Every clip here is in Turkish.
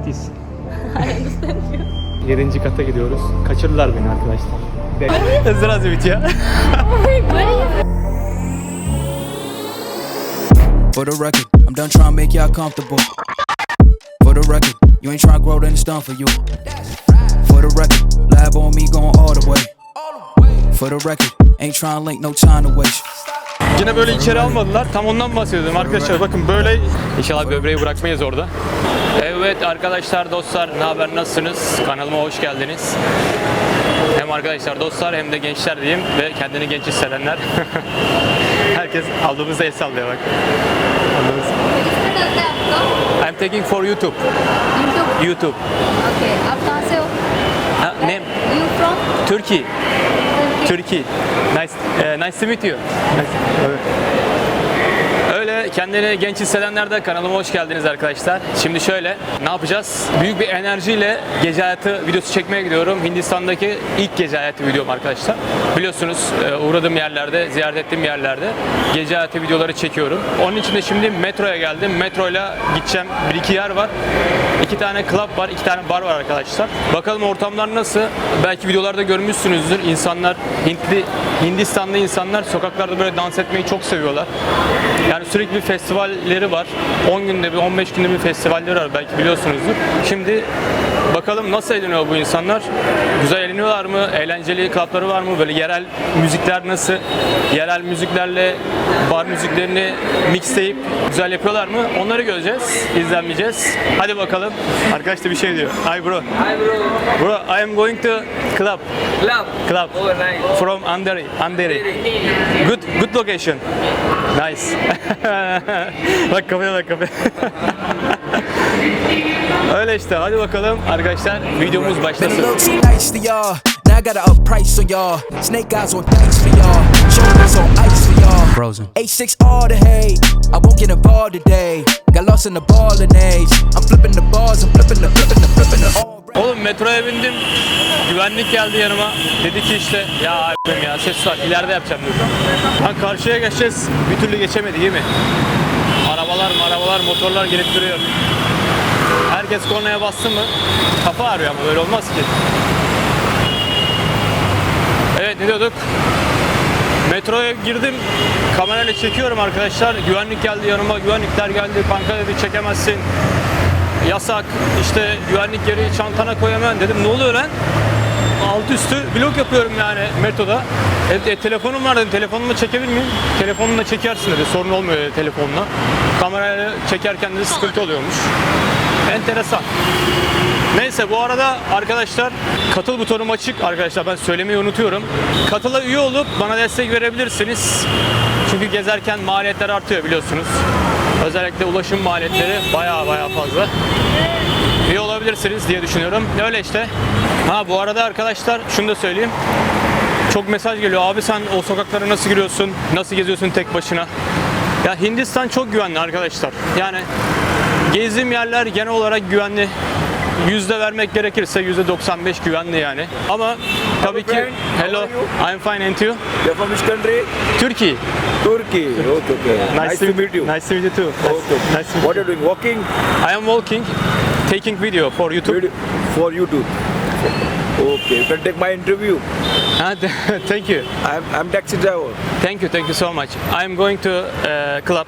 gittiyiz. Yedinci kata gidiyoruz. Beni arkadaşlar. Bitiyor? For the record, I'm done trying to make y'all comfortable. For the record, you ain't trying to grow, then it's done for you. For the record, lab on me going all the way. For the record, ain't trying to link, no time to waste. Yine böyle içeri almadılar. Tam ondan bahsediyordum arkadaşlar. Bakın böyle inşallah böbreği bırakmayız orada. Evet arkadaşlar, dostlar ne haber nasılsınız? Kanalıma hoş geldiniz. Hem arkadaşlar, dostlar hem de gençler diyeyim ve kendini genç hissedenler. Herkes aldığımızda el sallıyor bak. I'm taking for YouTube. YouTube? YouTube. Okay. Abdansı. Name? You from? Turkey. Turkey. Nice, eh, nice to meet you. Öyle kendini genç hissedenler de kanalıma hoş geldiniz arkadaşlar. Şimdi şöyle ne yapacağız? Büyük bir enerjiyle gece hayatı videosu çekmeye gidiyorum. Hindistan'daki ilk gece hayatı videom arkadaşlar. Biliyorsunuz e, uğradığım yerlerde, ziyaret ettiğim yerlerde gece hayatı videoları çekiyorum. Onun için de şimdi metroya geldim. Metroyla gideceğim. Bir iki yer var. İki tane club var, iki tane bar var arkadaşlar. Bakalım ortamlar nasıl? Belki videolarda görmüşsünüzdür. İnsanlar, Hintli, Hindistan'da insanlar sokaklarda böyle dans etmeyi çok seviyorlar. Yani sürekli bir festivalleri var. 10 günde bir, 15 günde bir festivalleri var belki biliyorsunuzdur. Şimdi bakalım nasıl eğleniyor bu insanlar? Güzel eğleniyorlar mı? Eğlenceli klapları var mı? Böyle yerel müzikler nasıl? Yerel müziklerle bar müziklerini mixleyip güzel yapıyorlar mı? Onları göreceğiz, izlenmeyeceğiz. Hadi bakalım. Arkadaş da bir şey diyor. Hi bro. Hi bro. Bro, I am going to club. Club. Club. Oh nice. From Andheri. Andheri. Good, good location. Nice. bak kafaya bak kafaya. Öyle işte hadi bakalım arkadaşlar videomuz başlasın. I gotta up price on y'all. Snake eyes on thanks for y'all. Shoulders on ice for y'all. Frozen. A6 all the hate. I won't get involved today. Got lost in the ballin' age. I'm flipping the bars, I'm flipping the, flipping the, flipping the all. Oğlum metroya bindim. Güvenlik geldi yanıma. Dedi ki işte ya abim ya ses var ileride yapacağım dedi. Lan karşıya geçeceğiz. Bir türlü geçemedi değil mi? Arabalar arabalar motorlar gelip duruyor. Herkes kornaya bastı mı kafa ağrıyor ama böyle olmaz ki. Evet ne diyorduk? Metroya girdim. Kamerayla çekiyorum arkadaşlar. Güvenlik geldi yanıma. Güvenlikler geldi. Kanka dedi çekemezsin. Yasak. İşte güvenlik geri çantana koy hemen. Dedim ne oluyor lan? Alt üstü vlog yapıyorum yani metroda. E, e, telefonum var dedim. Telefonumla çekebilir miyim? Telefonumla çekersin dedi. Sorun olmuyor dedi telefonla. Kamerayla çekerken de sıkıntı oluyormuş. Enteresan. Neyse bu arada arkadaşlar katıl butonum açık arkadaşlar ben söylemeyi unutuyorum. Katıla üye olup bana destek verebilirsiniz. Çünkü gezerken maliyetler artıyor biliyorsunuz. Özellikle ulaşım maliyetleri baya baya fazla. Üye olabilirsiniz diye düşünüyorum. Öyle işte. Ha bu arada arkadaşlar şunu da söyleyeyim. Çok mesaj geliyor. Abi sen o sokaklara nasıl giriyorsun? Nasıl geziyorsun tek başına? Ya Hindistan çok güvenli arkadaşlar. Yani gezdiğim yerler genel olarak güvenli. Yüzde vermek gerekirse yüzde 95 güvenli yani. Ama tabii ki friend, hello, I'm fine and you? You're from which country? Turkey. Turkey. Okay, okay. Nice, to meet you. Nice to meet you too. Okay. Nice to meet What are you doing? Walking I am walking, taking video for YouTube. Video for YouTube. Okay, you can take my interview. Ah, thank you. I'm, I'm taxi driver. Thank you, thank you so much. I'm going to uh, club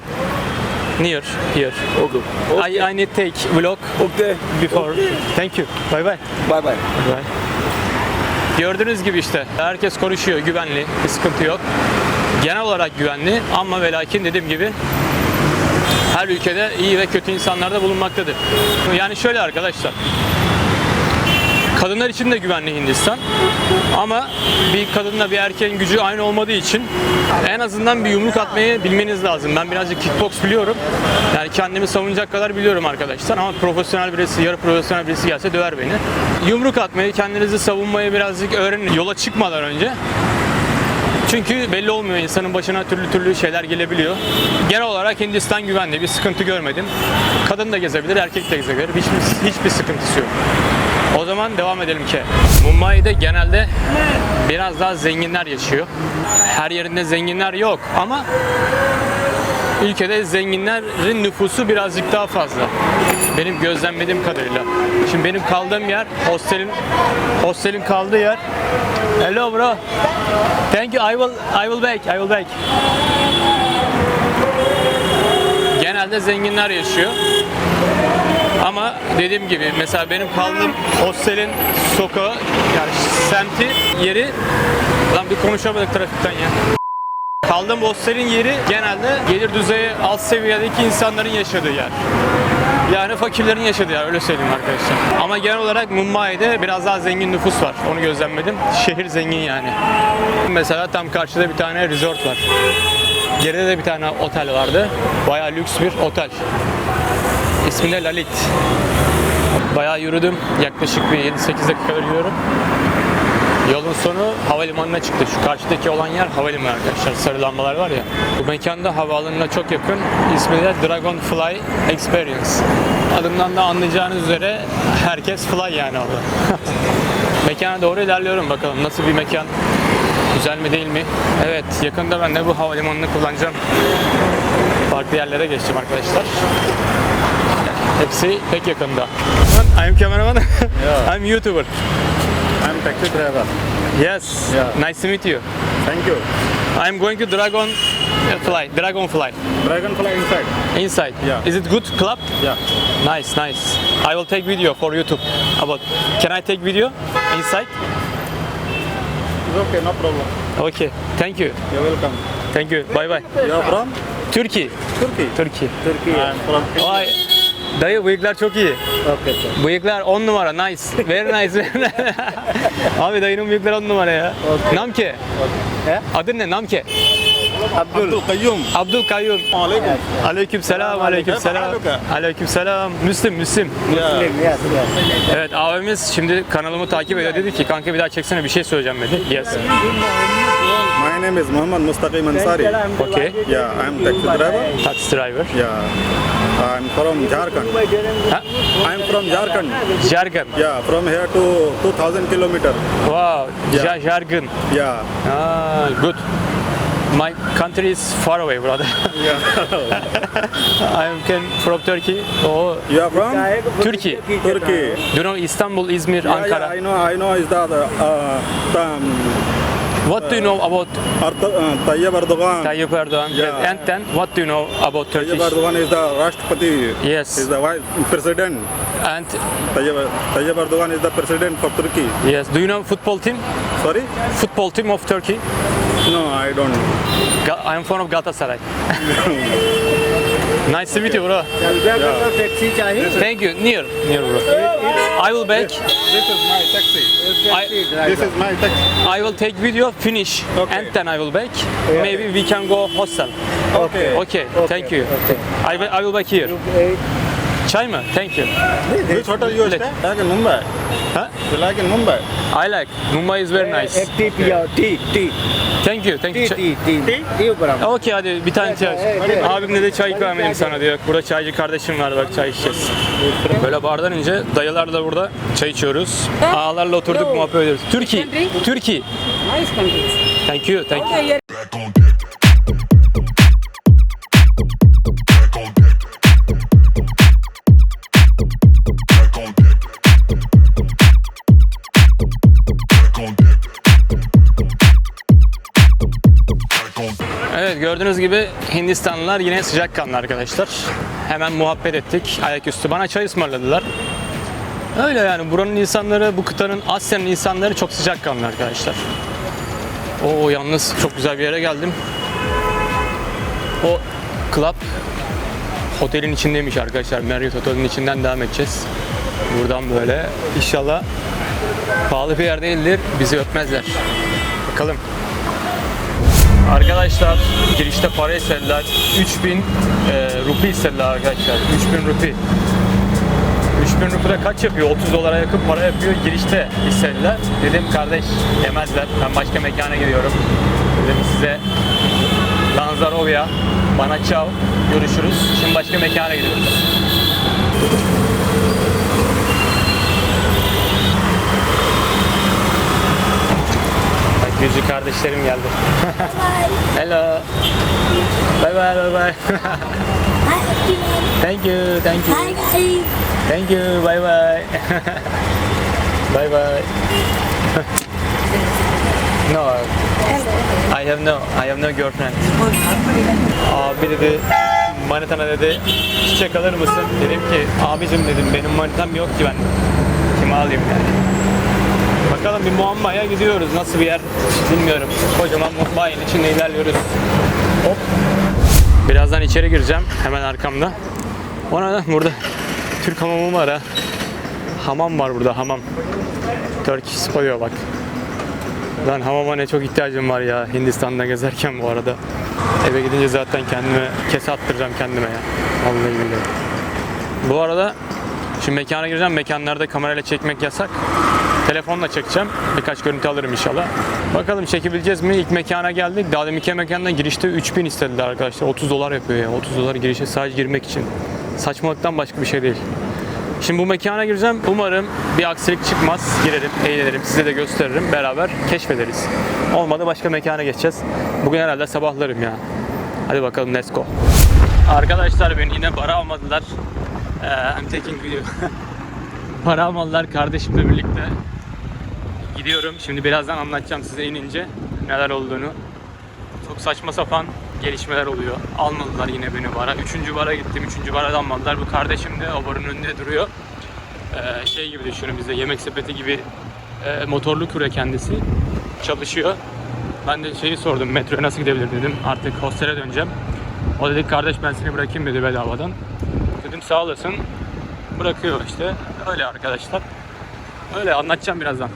near here. Okay. Okay. I, I need take vlog okay. before. Okay. Thank you. Bye bye. Bye bye. Bye. Gördüğünüz gibi işte herkes konuşuyor güvenli, bir sıkıntı yok. Genel olarak güvenli ama ve lakin dediğim gibi her ülkede iyi ve kötü insanlar da bulunmaktadır. Yani şöyle arkadaşlar. Kadınlar için de güvenli Hindistan. Ama bir kadınla bir erkeğin gücü aynı olmadığı için en azından bir yumruk atmayı bilmeniz lazım. Ben birazcık kickbox biliyorum. Yani kendimi savunacak kadar biliyorum arkadaşlar. Ama profesyonel birisi, yarı profesyonel birisi gelse döver beni. Yumruk atmayı, kendinizi savunmayı birazcık öğrenin. Yola çıkmadan önce. Çünkü belli olmuyor insanın başına türlü türlü şeyler gelebiliyor. Genel olarak Hindistan güvenli bir sıkıntı görmedim. Kadın da gezebilir, erkek de gezebilir. Hiçbir, hiçbir sıkıntısı yok. O zaman devam edelim ki Mumbai'de genelde biraz daha zenginler yaşıyor. Her yerinde zenginler yok ama ülkede zenginlerin nüfusu birazcık daha fazla. Benim gözlemlediğim kadarıyla. Şimdi benim kaldığım yer hostelin hostelin kaldığı yer. Hello bro. Thank you. I will I will back. I will back. Genelde zenginler yaşıyor. Ama dediğim gibi mesela benim kaldığım hostelin sokağı yani semti yeri lan bir konuşamadık trafikten ya. Kaldığım hostelin yeri genelde gelir düzeyi alt seviyedeki insanların yaşadığı yer. Yani fakirlerin yaşadığı yer öyle söyleyeyim arkadaşlar. Ama genel olarak Mumbai'de biraz daha zengin nüfus var. Onu gözlemledim. Şehir zengin yani. Mesela tam karşıda bir tane resort var. Geride de bir tane otel vardı. Bayağı lüks bir otel. İsmi de Lalit. Bayağı yürüdüm. Yaklaşık bir 7-8 dakika yürüyorum. Yolun sonu havalimanına çıktı. Şu karşıdaki olan yer havalimanı arkadaşlar. Sarı lambalar var ya. Bu mekanda havaalanına çok yakın. İsmi de Dragonfly Experience. Adından da anlayacağınız üzere herkes fly yani orada. Mekana doğru ilerliyorum bakalım nasıl bir mekan. Güzel mi değil mi? Evet yakında ben de bu havalimanını kullanacağım. Farklı yerlere geçeceğim arkadaşlar. Hepsi pek yakında. I'm cameraman. I'm YouTuber. I'm taxi driver. Yes. Yeah. Nice to meet you. Thank you. I'm going to Dragon uh, Fly. Dragonfly. Dragonfly inside. Inside. Yeah. Is it good club? Yeah. Nice, nice. I will take video for YouTube. About. Can I take video inside? It's okay, no problem. Okay. Thank you. You're welcome. Thank you. Bye bye. You're from Turkey. Turkey. Turkey. Turkey. I'm from India. Vay. Dayı bıyıklar çok iyi. Okay, sir. Bıyıklar 10 numara. Nice. Very nice. very nice. Abi dayının bıyıkları 10 numara ya. Okay. Namke. He? Adın ne? Namke. Abdul Qayyum. Abdul Kayyum. Alaikum. Aleyküm selam, aleyküm selam. Aleyküm selam. Müslim, Müslim. Yeah. Yes, yes. Evet abimiz şimdi kanalımı takip ediyor. Dedi ki kanka bir daha çeksene bir şey söyleyeceğim dedi. Yes. My name is Muhammad Mustaqim Ansari. Okay. Yeah, I'm taxi driver. Taxi driver. Yeah. I'm from Jharkhand. Ha? I'm from Jharkhand. Jargon. Yeah, from here to 2000 kilometer. Wow. Yeah. Ja jargon. Yeah. Ah, good. My country is far away, brother. Yeah. I am can from Turkey. Oh, you are from Turkey. Turkey. Do you know Istanbul, Izmir, Yeah, yeah, Ankara? I know. I know. Is that uh, the, What do you know about eh, Tayyip Erdogan? Tayyip Erdogan. Yeah. And then, what do you know about Turkish? Tayyip Erdogan is the Rashtrapati. Yes. Is the vice president. And Tayyip, Tayyip Erdogan is the president for Turkey. Yes. Do you know football team? Sorry? Football team of Turkey? No, I don't. Ga- I'm from Galatasaray. nice to meet you, bro. Yeah. Thank you. Near, near, bro. I will back. This is my taxi. I, This is my taxi. I will take video, finish, Okay. and then I will back. Maybe we can go hostel. Okay. Okay, thank you. I will, I will back here. Chai mein? Thank you. Which hotel you stay? Like in Mumbai. Huh? You like in Mumbai? I like. Mumbai is very eh, nice. Ek tea piyo. Tea, tea. Thank you. Thank you. Tea, tea, tea. Tea? İyi buram. Okey hadi bir tane çay. Abimle de çay ikram edeyim sana diyor. Burada çaycı kardeşim var bak çay içeceğiz. Böyle bardan ince dayılar da burada çay içiyoruz. Ağalarla oturduk muhabbet ediyoruz. Türkiye. Türkiye. Thank you. Thank you. Evet gördüğünüz gibi Hindistanlılar yine sıcakkanlı arkadaşlar. Hemen muhabbet ettik ayaküstü. Bana çay ısmarladılar. Öyle yani buranın insanları, bu kıtanın Asya'nın insanları çok sıcakkanlı arkadaşlar. Oo yalnız çok güzel bir yere geldim. O club otelin içindeymiş arkadaşlar. Marriott Otel'in içinden devam edeceğiz. Buradan böyle inşallah pahalı bir yer değildir. Bizi öpmezler. Bakalım. Arkadaşlar girişte para istediler. 3000 e, rupi istediler arkadaşlar. 3000 rupi. 3000 rupi de kaç yapıyor? 30 dolara yakın para yapıyor. Girişte istediler. Dedim kardeş yemezler. Ben başka mekana gidiyorum. Dedim size Lanzarovya. Bana çav. Görüşürüz. Şimdi başka mekana gidiyoruz. Yüzü kardeşlerim geldi. Hello. Bye bye bye bye. thank you, thank you. Thank you, bye bye. bye bye. no, I have no, I have no girlfriend. Abi dedi, manitana dedi, çiçek alır mısın? Dedim ki, abicim dedim, benim manitam yok ki ben. Kime alayım yani? Bakalım bir muammaya gidiyoruz. Nasıl bir yer bilmiyorum. Kocaman muammayın içinde ilerliyoruz. Hop. Birazdan içeri gireceğim. Hemen arkamda. Ona da burada Türk hamamı var ha. Hamam var burada hamam. Turkish spa diyor bak. Lan hamama ne çok ihtiyacım var ya Hindistan'da gezerken bu arada. Eve gidince zaten kendime kese attıracağım kendime ya. Vallahi billahi. Bu arada şimdi mekana gireceğim. Mekanlarda kamerayla çekmek yasak. Telefonla çekeceğim. Birkaç görüntü alırım inşallah. Bakalım çekebileceğiz mi? İlk mekana geldik. Daha deminki mekanda girişte 3000 istediler arkadaşlar. 30 dolar yapıyor ya. 30 dolar girişe sadece girmek için. Saçmalıktan başka bir şey değil. Şimdi bu mekana gireceğim. Umarım bir aksilik çıkmaz. Girerim, eğlenirim, size de gösteririm. Beraber keşfederiz. Olmadı başka mekana geçeceğiz. Bugün herhalde sabahlarım ya. Hadi bakalım let's go. Arkadaşlar beni yine bara almadılar. Ee, I'm taking video. para almadılar kardeşimle birlikte. Gidiyorum. Şimdi birazdan anlatacağım size inince neler olduğunu. Çok saçma sapan gelişmeler oluyor. Almadılar yine beni bara. Üçüncü bara gittim. Üçüncü bara da almadılar. Bu kardeşim de o barın önünde duruyor. Ee, şey gibi düşünün bizde yemek sepeti gibi e, motorlu kure kendisi. Çalışıyor. Ben de şeyi sordum metroya nasıl gidebilir dedim. Artık hostele döneceğim. O dedi kardeş ben seni bırakayım dedi bedavadan. Dedim sağ olasın. Bırakıyor işte. Öyle arkadaşlar. Öyle anlatacağım birazdan.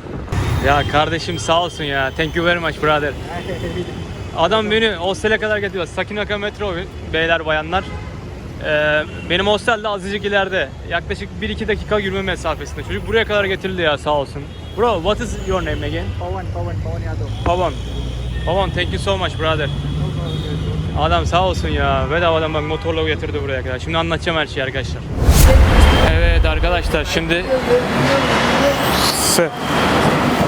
Ya kardeşim sağ olsun ya. Thank you very much brother. Adam beni hostele kadar getiriyor. Sakinaka metro beyler bayanlar. Ee, benim hostel de azıcık ileride. Yaklaşık 1-2 dakika yürüme mesafesinde. Çocuk buraya kadar getirildi ya sağ olsun. Bro, what is your name again? Pawan, Pawan, Pawan Yadav. Pavan. Pavan, thank you so much brother. Adam sağ olsun ya. Bedavadan bak motorla getirdi buraya kadar. Şimdi anlatacağım her şeyi arkadaşlar. Evet arkadaşlar şimdi S.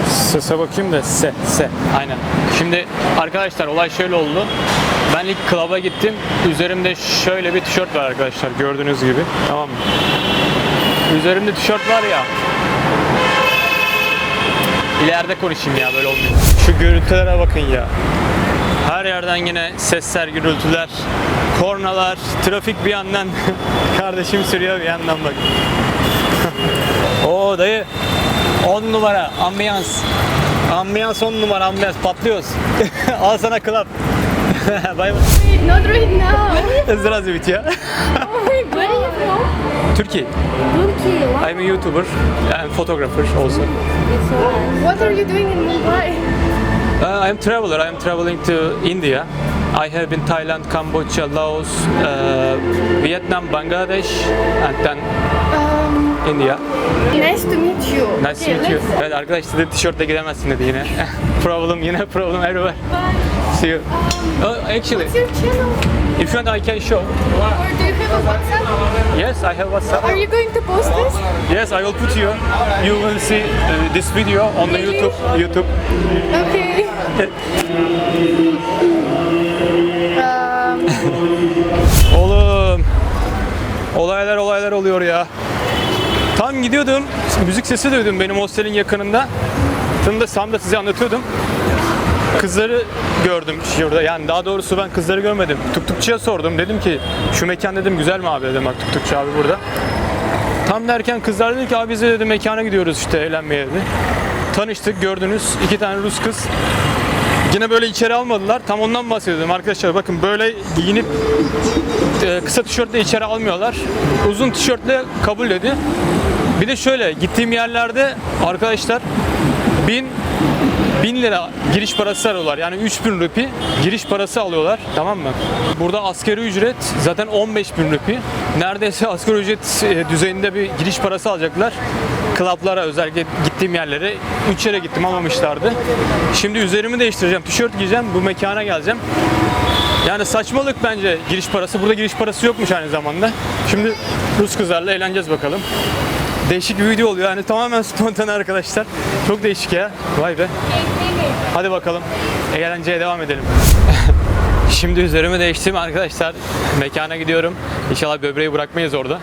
Sese bakayım da S. S. Aynen. Şimdi arkadaşlar olay şöyle oldu. Ben ilk klaba gittim. Üzerimde şöyle bir tişört var arkadaşlar gördüğünüz gibi. Tamam mı? Üzerimde tişört var ya. İleride konuşayım ya böyle olmuyor. Şu görüntülere bakın ya. Her yerden yine sesler, gürültüler, kornalar, trafik bir yandan kardeşim sürüyor bir yandan bak. Oo dayı 10 numara ambiyans. Ambiyans 10 numara ambiyans patlıyoruz. Al sana klap. Bay bay. Wait, not right now. Zraz bit ya. Where are you from? Turkey. Turkey. Wow. I'm a YouTuber and photographer also. What are you doing in Mumbai? Uh, I'm traveler. I'm traveling to India. I have been Thailand, Cambodia, Laos, uh, Vietnam, Bangladesh, and then. Uh, India. nice to meet you. Nice to meet you. Evet arkadaş dedi tişörtle gidemezsin dedi yine. problem yine problem everywhere. See you. Oh, actually, What's your channel? if you want I can show. Or do you have a WhatsApp? Yes, I have WhatsApp. Are you going to post this? Yes, I will put you. You will see uh, this video on the? YouTube. YouTube. Okay. um, Oğlum. Olaylar olaylar oluyor ya. Tam gidiyordum. Müzik sesi duydum benim hostelin yakınında. Tam da Sam da size anlatıyordum. Kızları gördüm şurada. Yani daha doğrusu ben kızları görmedim. Tuktukçuya sordum. Dedim ki şu mekan dedim güzel mi abi dedim bak tuktukçu abi burada. Tam derken kızlar dedi ki abi biz de dedi mekana gidiyoruz işte eğlenmeye dedi. Tanıştık gördünüz iki tane Rus kız. Yine böyle içeri almadılar. Tam ondan bahsediyordum arkadaşlar. Bakın böyle giyinip e, kısa tişörtle içeri almıyorlar. Uzun tişörtle kabul dedi. Bir de şöyle gittiğim yerlerde arkadaşlar bin 1000 lira giriş parası alıyorlar. Yani 3000 rupi giriş parası alıyorlar. Tamam mı? Burada asgari ücret zaten 15 bin rupi. Neredeyse asgari ücret e, düzeyinde bir giriş parası alacaklar. Klaplara özellikle gittiğim yerlere 3 yere gittim almamışlardı. Şimdi üzerimi değiştireceğim. Tişört giyeceğim. Bu mekana geleceğim. Yani saçmalık bence giriş parası. Burada giriş parası yokmuş aynı zamanda. Şimdi Rus kızlarla eğleneceğiz bakalım. Değişik bir video oluyor. Yani tamamen spontane arkadaşlar. Çok değişik ya. Vay be. Hadi bakalım. Eğlenceye devam edelim. Şimdi üzerimi değiştim arkadaşlar. Mekana gidiyorum. İnşallah böbreği bırakmayız orada.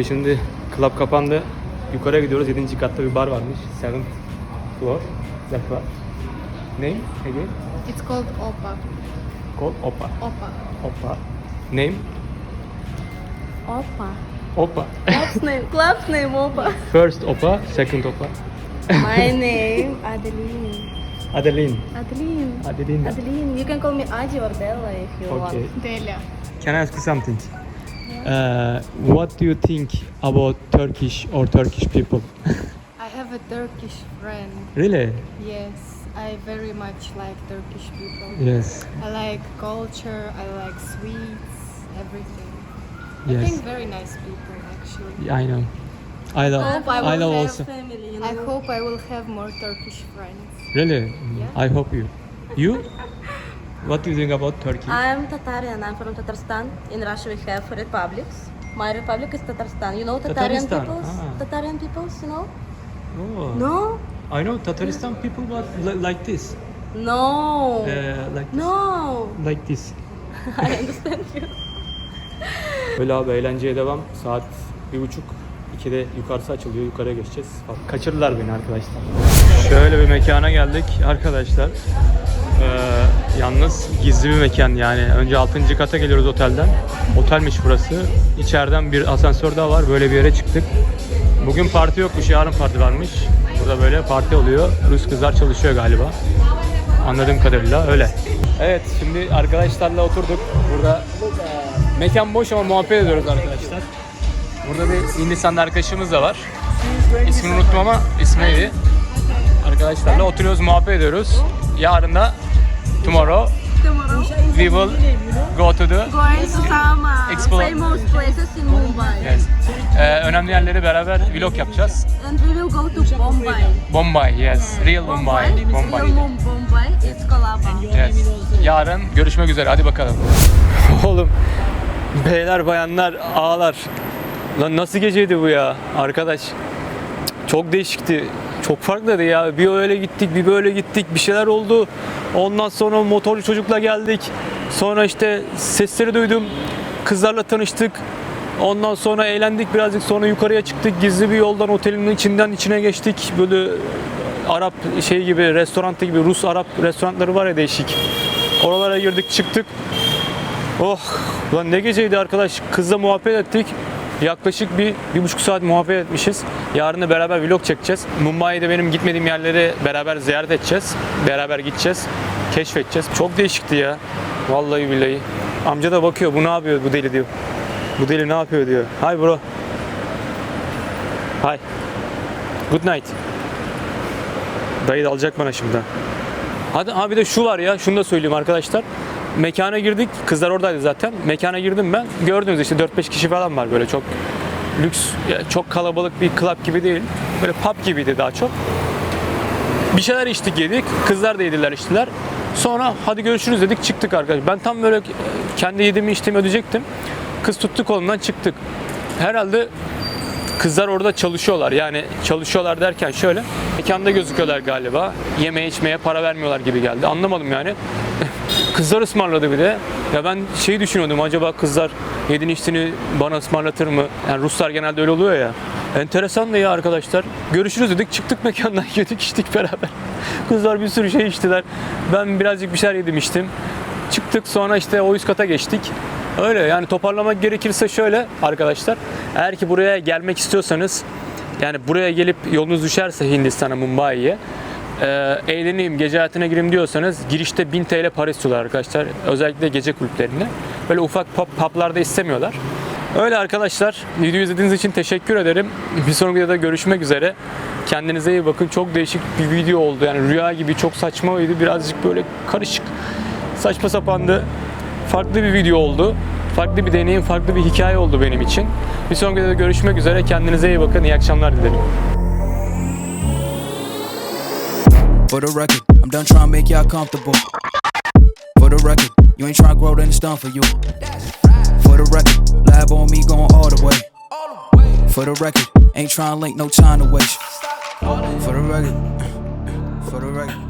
Abi şimdi club kapandı. Yukarıya gidiyoruz. 7. katta bir bar varmış. 7th floor. That bar. Name again? It's called Opa. Called Opa. Opa. Opa. Name? Opa. Opa. Club's name. Club's name Opa. First Opa, second Opa. My name Adeline. Adeline. Adeline. Adeline. Adeline. You can call me Adi or Bella if you Okay. want. Delia. Can I ask you something? Uh, what do you think about Turkish or Turkish people? I have a Turkish friend. really? Yes, I very much like Turkish people. Yes. I like culture, I like sweets, everything. Yes. I think very nice people actually. Yeah, I know. I love. Hope I I will love have also. family. I hope I will have more Turkish friends. Really? Yeah. I hope you. You? What do you think about Turkey? I'm Tatarian. I'm from Tatarstan. In Russia, we have republics. My republic is Tatarstan. You know Tatarian Tataristan, peoples? ah. Tatarian peoples, you know? Oh. No? I know Tataristan people, but li- like this. No. Uh, like no. like this. I understand you. Böyle abi eğlenceye devam. Saat bir buçuk. İkide yukarısı açılıyor. Yukarıya geçeceğiz. Bak, kaçırdılar beni arkadaşlar. Şöyle bir mekana geldik arkadaşlar. Ee, yalnız gizli bir mekan yani. Önce 6. kata geliyoruz otelden. Otelmiş burası. İçeriden bir asansör daha var. Böyle bir yere çıktık. Bugün parti yokmuş. Yarın parti varmış. Burada böyle parti oluyor. Rus kızlar çalışıyor galiba. Anladığım kadarıyla öyle. Evet şimdi arkadaşlarla oturduk. Burada mekan boş ama muhabbet ediyoruz arkadaşlar. Burada bir Hindistanlı arkadaşımız da var. İsmini unuttum ama ismi neydi? Arkadaşlarla oturuyoruz, muhabbet ediyoruz. Yarın da tomorrow we will go to the Going to uh, Explore. famous places in Mumbai. yes. Ee, önemli yerleri beraber vlog yapacağız. And we will go to Bombay. Bombay, yes. Real Mumbai. Real Bombay. Mum- Bombay. It's Colaba. Yes. Yarın görüşmek üzere. Hadi bakalım. Oğlum beyler bayanlar ağlar. Lan nasıl geceydi bu ya arkadaş? Çok değişikti. Çok farklıydı ya. Bir öyle gittik, bir böyle gittik. Bir şeyler oldu. Ondan sonra motorlu çocukla geldik. Sonra işte sesleri duydum. Kızlarla tanıştık. Ondan sonra eğlendik birazcık. Sonra yukarıya çıktık. Gizli bir yoldan otelin içinden içine geçtik. Böyle Arap şey gibi, restorantı gibi Rus Arap restoranları var ya değişik. Oralara girdik çıktık. Oh lan ne geceydi arkadaş. Kızla muhabbet ettik. Yaklaşık bir, bir buçuk saat muhabbet etmişiz. Yarın da beraber vlog çekeceğiz. Mumbai'de benim gitmediğim yerleri beraber ziyaret edeceğiz. Beraber gideceğiz. Keşfedeceğiz. Çok değişikti ya. Vallahi billahi. Amca da bakıyor bu ne yapıyor bu deli diyor. Bu deli ne yapıyor diyor. Hi bro. Hi. Good night. Dayı da alacak bana şimdi. Hadi ha bir de şu var ya, şunu da söyleyeyim arkadaşlar. Mekana girdik, kızlar oradaydı zaten. Mekana girdim ben. Gördünüz işte 4-5 kişi falan var böyle çok lüks, çok kalabalık bir club gibi değil. Böyle pub gibiydi daha çok. Bir şeyler içtik yedik. Kızlar da yediler içtiler. Sonra hadi görüşürüz dedik çıktık arkadaşlar. Ben tam böyle kendi yediğimi içtiğimi ödeyecektim. Kız tuttu kolumdan çıktık. Herhalde kızlar orada çalışıyorlar. Yani çalışıyorlar derken şöyle mekanda gözüküyorlar galiba. Yemeğe içmeye para vermiyorlar gibi geldi. Anlamadım yani. Kızlar ısmarladı bir de. Ya ben şey düşünüyordum acaba kızlar yediğini içtiğini bana ısmarlatır mı? Yani Ruslar genelde öyle oluyor ya. Enteresan da ya arkadaşlar. Görüşürüz dedik çıktık mekandan yedik içtik beraber. Kızlar bir sürü şey içtiler. Ben birazcık bir şeyler yedim içtim. Çıktık sonra işte o üst kata geçtik. Öyle yani toparlamak gerekirse şöyle arkadaşlar. Eğer ki buraya gelmek istiyorsanız yani buraya gelip yolunuz düşerse Hindistan'a, Mumbai'ye e, eğleneyim, gece hayatına gireyim diyorsanız girişte 1000 TL para istiyorlar arkadaşlar. Özellikle gece kulüplerinde. Böyle ufak pub, publarda istemiyorlar. Öyle arkadaşlar. Videoyu izlediğiniz için teşekkür ederim. Bir sonraki videoda görüşmek üzere. Kendinize iyi bakın. Çok değişik bir video oldu. Yani rüya gibi çok saçmaydı. Birazcık böyle karışık. Saçma sapandı. Farklı bir video oldu. Farklı bir deneyim, farklı bir hikaye oldu benim için. Bir sonraki videoda görüşmek üzere. Kendinize iyi bakın. İyi akşamlar dilerim. For the record, I'm done trying to make y'all comfortable. For the record, you ain't trying to grow, then it's done for you. For the record, lab on me going all the way. For the record, ain't trying to link, no time to waste. For the record, for the record.